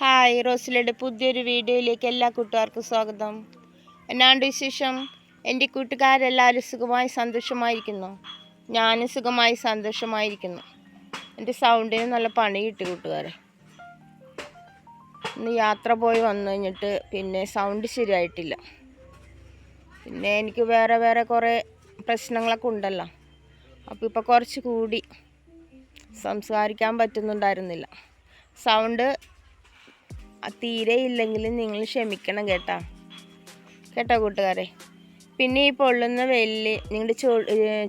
Hi റോസിലയുടെ പുതിയൊരു വീഡിയോയിലേക്ക് എല്ലാ കൂട്ടുകാർക്കും സ്വാഗതം. എന്നാണ്ട് വിശേഷം? എന്റെ കൂട്ടുകാരെല്ലാവരും സുഖമായി സന്തോഷമായിരിക്കുന്നു. ഞാനും സുഖമായി സന്തോഷമായിരിക്കുന്നു. എന്റെ സൗണ്ടിന് നല്ല പണി കിട്ടി കൂട്ടുകാരെ. ഇന്ന് യാത്ര പോയി വന്നു കഴിഞ്ഞിട്ട് പിന്നെ സൗണ്ട് ശരിയായിട്ടില്ല. പിന്നെ എനിക്ക് വേറെ വേറെ കുറേ പ്രശ്നങ്ങളൊക്കെ ഉണ്ടല്ലോ. അപ്പോൾ ഇപ്പോൾ കുറച്ച് കൂടി സംസാരിക്കാൻ പറ്റുന്നുണ്ടായിരുന്നില്ല. സൗണ്ട് തീരെ ഇല്ലെങ്കിൽ നിങ്ങൾ ക്ഷമിക്കണം കേട്ടോ. കേട്ടോ കൂട്ടുകാരെ? പിന്നെ ഈ പൊള്ളുന്ന വെയിൽ നിങ്ങളുടെ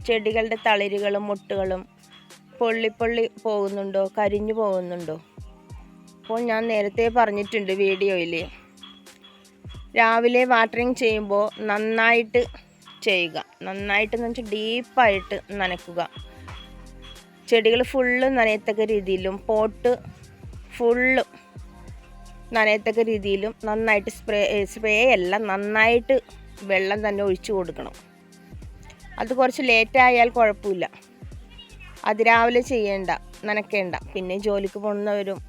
ചെടികളുടെ തളിരുകളും മുട്ടുകളും പൊള്ളി പൊള്ളി പോകുന്നുണ്ടോ? കരിഞ്ഞു പോകുന്നുണ്ടോ? അപ്പോൾ ഞാൻ നേരത്തെ പറഞ്ഞിട്ടുണ്ട് വീഡിയോയിൽ. രാവിലെ വാട്ടറിങ് ചെയ്യുമ്പോൾ നന്നായിട്ട് ചെയ്യുക. നന്നായിട്ട് എന്ന് വെച്ചാൽ ഡീപ്പായിട്ട് നനയ്ക്കുക ചെടികൾ ഫുള്ള് നനയത്തക്ക രീതിയിലും പോട്ട് ഫുള്ള് നനയത്തക്ക രീതിയിലും നന്നായിട്ട് സ്പ്രേ സ്പ്രേ അല്ല നന്നായിട്ട് വെള്ളം തന്നെ ഒഴിച്ചു കൊടുക്കണം. അത് കുറച്ച് ലേറ്റ് ആയാൽ കുഴപ്പമില്ല. അതിരാവിലെ ചെയ്യേണ്ട നനയ്ക്കേണ്ട പിന്നെ ജോലിക്ക് പോകുന്നവരും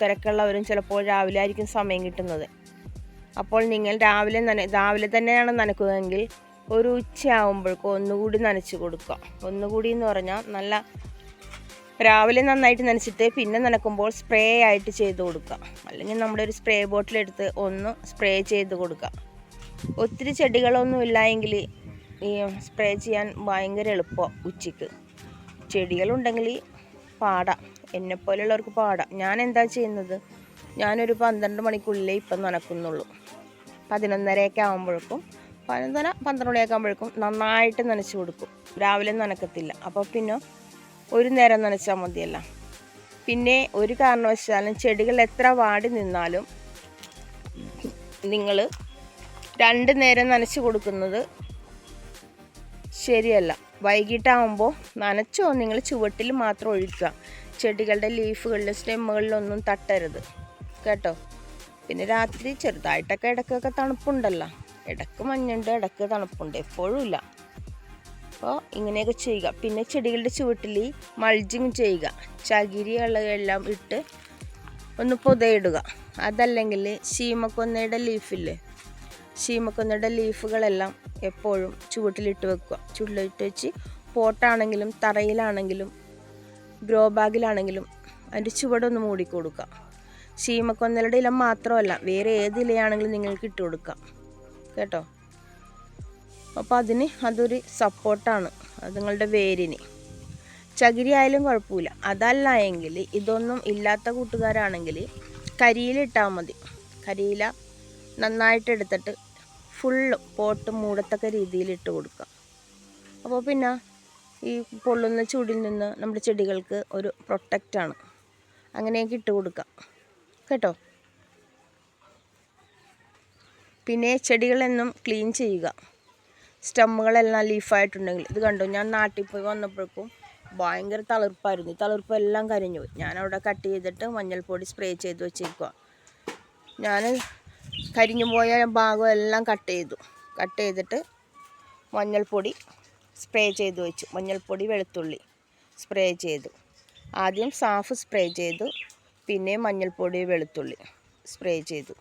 തിരക്കുള്ളവരും ചിലപ്പോൾ രാവിലെ ആയിരിക്കും സമയം കിട്ടുന്നത്. അപ്പോൾ നിങ്ങൾ രാവിലെ നന രാവിലെ തന്നെയാണ് നനക്കുകയെങ്കിൽ ഒരു ഉച്ചയാകുമ്പോഴേക്കും ഒന്നുകൂടി നനച്ച് കൊടുക്കുക. ഒന്നുകൂടി എന്ന് പറഞ്ഞാൽ നല്ല രാവിലെ നന്നായിട്ട് നനച്ചിട്ട് പിന്നെ നനക്കുമ്പോൾ സ്പ്രേ ആയിട്ട് ചെയ്ത് കൊടുക്കുക. അല്ലെങ്കിൽ നമ്മുടെ ഒരു സ്പ്രേ ബോട്ടിൽ എടുത്ത് ഒന്ന് സ്പ്രേ ചെയ്ത് കൊടുക്കുക. ഒത്തിരി ചെടികളൊന്നും ഇല്ലായെങ്കിൽ ഈ സ്പ്രേ ചെയ്യാൻ ഭയങ്കര എളുപ്പമാണ് ഉച്ചയ്ക്ക്. ചെടികളുണ്ടെങ്കിൽ പാടാം. എന്നെപ്പോലെയുള്ളവർക്ക് പാടാം. ഞാൻ എന്താ ചെയ്യുന്നത്? ഞാനൊരു പന്ത്രണ്ട് മണിക്കുള്ളിലേ ഇപ്പം നനക്കുന്നുള്ളൂ. പതിനൊന്നരയൊക്കെ ആകുമ്പോഴേക്കും പതിനൊന്നര പന്ത്രണ്ട് മണിയൊക്കെ ആകുമ്പോഴേക്കും നന്നായിട്ട് നനച്ച് കൊടുക്കും. രാവിലെ നനക്കത്തില്ല. അപ്പോൾ പിന്നെ ഒരു നേരം നനച്ചാൽ മതിയല്ല. പിന്നെ ഒരു കാരണവശാലും ചെടികൾ എത്ര വാടി നിന്നാലും നിങ്ങൾ രണ്ട് നേരം നനച്ച് കൊടുക്കുന്നത് ശരിയല്ല. വൈകിട്ടാകുമ്പോൾ നനച്ചോ നിങ്ങൾ ചുവട്ടിൽ മാത്രം ഒഴിക്കുക. ചെടികളുടെ ലീഫുകളിലും സ്റ്റെമ്മുകളിലും ഒന്നും തട്ടരുത്. കേട്ടോ? പിന്നെ രാത്രി ചെറുതായിട്ടൊക്കെ ഇടയ്ക്കൊക്കെ തണുപ്പുണ്ടല്ലോ. ഇടയ്ക്ക് മഞ്ഞുണ്ട് ഇടയ്ക്ക് തണുപ്പുണ്ട്. എപ്പോഴും ഇല്ല. അപ്പോൾ ഇങ്ങനെയൊക്കെ ചെയ്യുക. പിന്നെ ചെടികളുടെ ചുവട്ടിൽ മൾജിങ് ചെയ്യുക. ചകിരി എല്ലാം ഇട്ട് ഒന്ന് പുതയിടുക. അതല്ലെങ്കിൽ ശീമക്കൊന്നയുടെ ലീഫില്ലേ ശീമക്കൊന്നയുടെ ലീഫുകളെല്ലാം എപ്പോഴും ചുവട്ടിലിട്ട് വെക്കുക. ചുവട്ടിലിട്ട് വെച്ച് പോട്ടാണെങ്കിലും തറയിലാണെങ്കിലും ഗ്രോ ബാഗിലാണെങ്കിലും അതിന്റെ ചുവടൊന്ന് മൂടിക്കൊടുക്കുക ശീമക്കൊന്നലയുടെ ഇല മാത്രമല്ല വേറെ ഏത് ഇലയാണെങ്കിലും നിങ്ങൾക്ക് ഇട്ട് കൊടുക്കാം. കേട്ടോ? അപ്പോൾ അതിന് അതൊരു സപ്പോർട്ടാണ്. അത് നിങ്ങളുടെ വേരിന്. ചകിരി ആയാലും കുഴപ്പമില്ല. അതല്ല എങ്കിൽ ഇതൊന്നും ഇല്ലാത്ത കൂട്ടുകാരാണെങ്കിൽ കരിയിലിട്ടാൽ മതി. കരിയില നന്നായിട്ട് എടുത്തിട്ട് ഫുള്ള് പോട്ട് മൂടത്തക്ക രീതിയിൽ ഇട്ട് കൊടുക്കുക. അപ്പോൾ പിന്നെ ഈ പൊള്ളുന്ന ചൂടിൽ നിന്ന് നമ്മുടെ ചെടികൾക്ക് ഒരു പ്രൊട്ടക്റ്റാണ് അങ്ങനെയൊക്കെ ഇട്ട് കൊടുക്കാം കേട്ടോ? പിന്നെ ചെടികളെന്നും ക്ലീൻ ചെയ്യുക. സ്റ്റമ്മുകളെല്ലാം ലീഫായിട്ടുണ്ടെങ്കിൽ. ഇത് കണ്ടു? ഞാൻ നാട്ടിൽ പോയി വന്നപ്പോഴേക്കും ഭയങ്കര തളിർപ്പായിരുന്നു. ഈ തളിർപ്പെല്ലാം കരിഞ്ഞു പോയി. ഞാനവിടെ കട്ട് ചെയ്തിട്ട് മഞ്ഞൾപ്പൊടി സ്പ്രേ ചെയ്ത് വെച്ചിരിക്കുക ഞാൻ കരിഞ്ഞു പോയ ഭാഗം എല്ലാം കട്ട് ചെയ്തു. കട്ട് ചെയ്തിട്ട് മഞ്ഞൾപ്പൊടി സ്പ്രേ ചെയ്ത് വെച്ചു. മഞ്ഞൾപ്പൊടി വെളുത്തുള്ളി സ്പ്രേ ചെയ്തു. ആദ്യം സാഫ് സ്പ്രേ ചെയ്തു. പിന്നെ മഞ്ഞൾപ്പൊടി വെളുത്തുള്ളി സ്പ്രേ ചെയ്തു.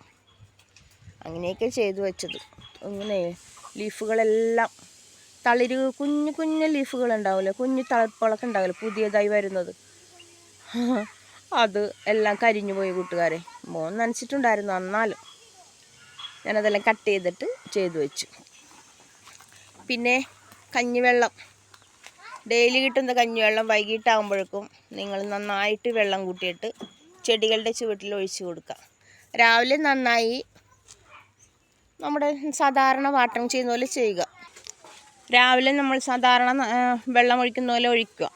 അങ്ങനെയൊക്കെ ചെയ്തു വെച്ചത്. അങ്ങനെ ലീഫുകളെല്ലാം തളിര് കുഞ്ഞു കുഞ്ഞു ലീഫുകൾ ഉണ്ടാവില്ലേ കുഞ്ഞു തളിപ്പുകളൊക്കെ ഉണ്ടാവില്ലേ പുതിയതായി വരുന്നത്. അത് എല്ലാം കരിഞ്ഞു പോയി കൂട്ടുകാരെ. മോൻ നനച്ചിട്ടുണ്ടായിരുന്നു എന്നാലും ഞാനതെല്ലാം കട്ട് ചെയ്തിട്ട് ചെയ്തു വെച്ചു. പിന്നെ കഞ്ഞിവെള്ളം. ഡെയിലി കിട്ടുന്ന കഞ്ഞിവെള്ളം വൈകിട്ടാകുമ്പോഴേക്കും നിങ്ങൾ നന്നായിട്ട് വെള്ളം കൂട്ടിയിട്ട് ചെടികളുടെ ചുവട്ടിൽ ഒഴിച്ചു കൊടുക്കുക. രാവിലെ നന്നായി നമ്മുടെ സാധാരണ വാട്ടറിങ് ചെയ്യുന്ന പോലെ ചെയ്യുക. രാവിലെ നമ്മൾ സാധാരണ വെള്ളം ഒഴിക്കുന്ന പോലെ ഒഴിക്കുക.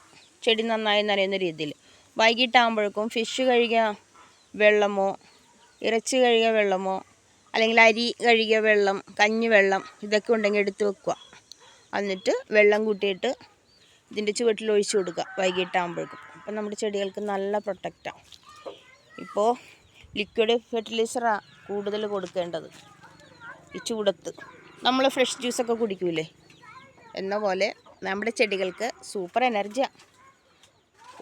ചെടി നന്നായി നനയുന്ന രീതിയിൽ. വൈകിട്ടാകുമ്പോഴേക്കും ഫിഷ് കഴുകിയ വെള്ളമോ ഇറച്ചി കഴുകിയ വെള്ളമോ അല്ലെങ്കിൽ അരി കഴുകിയ വെള്ളം കഞ്ഞി വെള്ളം ഇതൊക്കെ ഉണ്ടെങ്കിൽ എടുത്ത് വെക്കുക. എന്നിട്ട് വെള്ളം കൂട്ടിയിട്ട് ഇതിന്റെ ചുവട്ടിൽ ഒഴിച്ചു കൊടുക്കുക വൈകിട്ടാകുമ്പോഴേക്കും. അപ്പം നമ്മുടെ ചെടികൾക്ക് നല്ല പ്രൊട്ടക്റ്റാണ് ഇപ്പോൾ ലിക്വിഡ് ഫെർട്ടിലൈസറാണ് കൂടുതൽ കൊടുക്കേണ്ടത്. ഈ ചൂടത്ത്. നമ്മൾ ഫ്രഷ് ജ്യൂസൊക്കെ കുടിക്കൂലേ? എന്ന പോലെ നമ്മുടെ ചെടികൾക്ക് സൂപ്പർ എനർജിയാണ്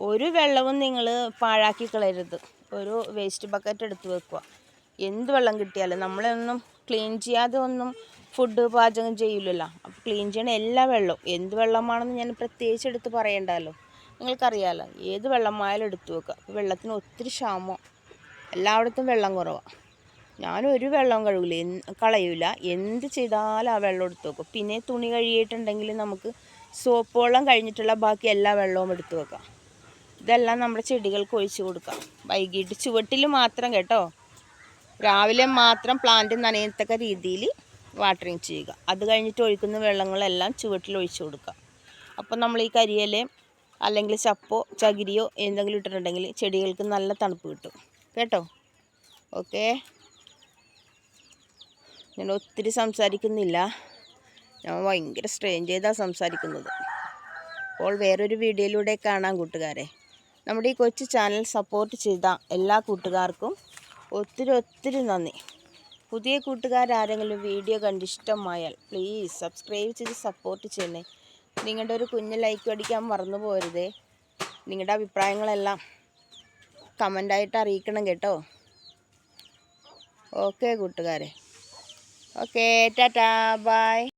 ഒരു വെള്ളവും നിങ്ങൾ പാഴാക്കി കളയരുത്. ഒരു വേസ്റ്റ് ബക്കറ്റ് എടുത്ത് വെക്കുക. എന്ത് വെള്ളം കിട്ടിയാലും നമ്മളൊന്നും ക്ലീൻ ചെയ്യാതെ ഒന്നും ഫുഡ് പാചകം ചെയ്യില്ലല്ലോ അപ്പോൾ ക്ലീൻ ചെയ്യണ എല്ലാ വെള്ളവും എന്ത് വെള്ളമാണെന്ന് ഞാൻ പ്രത്യേകിച്ച് എടുത്ത് പറയണ്ടല്ലോ. നിങ്ങൾക്കറിയാമല്ലോ ഏത് വെള്ളമായാലും എടുത്തു വെക്കുക. വെള്ളത്തിന് ഒത്തിരി ക്ഷാമം. എല്ലായിടത്തും വെള്ളം കുറവാണ് ഞാനൊരു വെള്ളം കഴുകില്ല കളയൂല. എന്ത് ചെയ്താലും ആ വെള്ളം എടുത്ത് വെക്കും. പിന്നെ തുണി കഴുകിയിട്ടുണ്ടെങ്കിൽ നമുക്ക് സോപ്പ് വെള്ളം കഴിഞ്ഞിട്ടുള്ള ബാക്കി എല്ലാ വെള്ളവും എടുത്ത് വെക്കാം. ഇതെല്ലാം നമ്മുടെ ചെടികൾക്ക് ഒഴിച്ചു കൊടുക്കാം. വൈകിട്ട് ചുവട്ടിൽ മാത്രം കേട്ടോ. രാവിലെ മാത്രം പ്ലാന്റ് നനയത്തക്ക രീതിയിൽ വാട്ടറിങ് ചെയ്യുക. അത് കഴിഞ്ഞിട്ട് ഒഴിക്കുന്ന വെള്ളങ്ങളെല്ലാം ചുവട്ടിൽ ഒഴിച്ചു കൊടുക്കുക. അപ്പം നമ്മൾ ഈ കരിയിലയും അല്ലെങ്കിൽ ചപ്പോ ചകിരിയോ എന്തെങ്കിലും ഇട്ടിട്ടുണ്ടെങ്കിൽ ചെടികൾക്ക് നല്ല തണുപ്പ് കിട്ടും. കേട്ടോ? ഓക്കേ. ഞാൻ ഒത്തിരി സംസാരിക്കുന്നില്ല. ഞാൻ ഭയങ്കര സ്ട്രെയിൻ ചെയ്താണ് സംസാരിക്കുന്നത്. അപ്പോൾ വേറൊരു വീഡിയോയിലൂടെ കാണാം കൂട്ടുകാരെ. നമ്മുടെ ഈ കൊച്ചു ചാനൽ സപ്പോർട്ട് ചെയ്ത എല്ലാ കൂട്ടുകാർക്കും ഒത്തിരി ഒത്തിരി നന്ദി. പുതിയ കൂട്ടുകാരാരെങ്കിലും വീഡിയോ കണ്ട് ഇഷ്ടമായാൽ പ്ലീസ് സബ്സ്ക്രൈബ് ചെയ്ത് സപ്പോർട്ട് ചെയ്യണേ. നിങ്ങളുടെ ഒരു കുഞ്ഞ് ലൈക്ക് അടിക്കാൻ മറന്നു പോരുതേ. നിങ്ങളുടെ അഭിപ്രായങ്ങളെല്ലാം കമന്റായിട്ട് അറിയിക്കണം കേട്ടോ. ഓക്കെ കൂട്ടുകാരെ. Okay, tata, bye.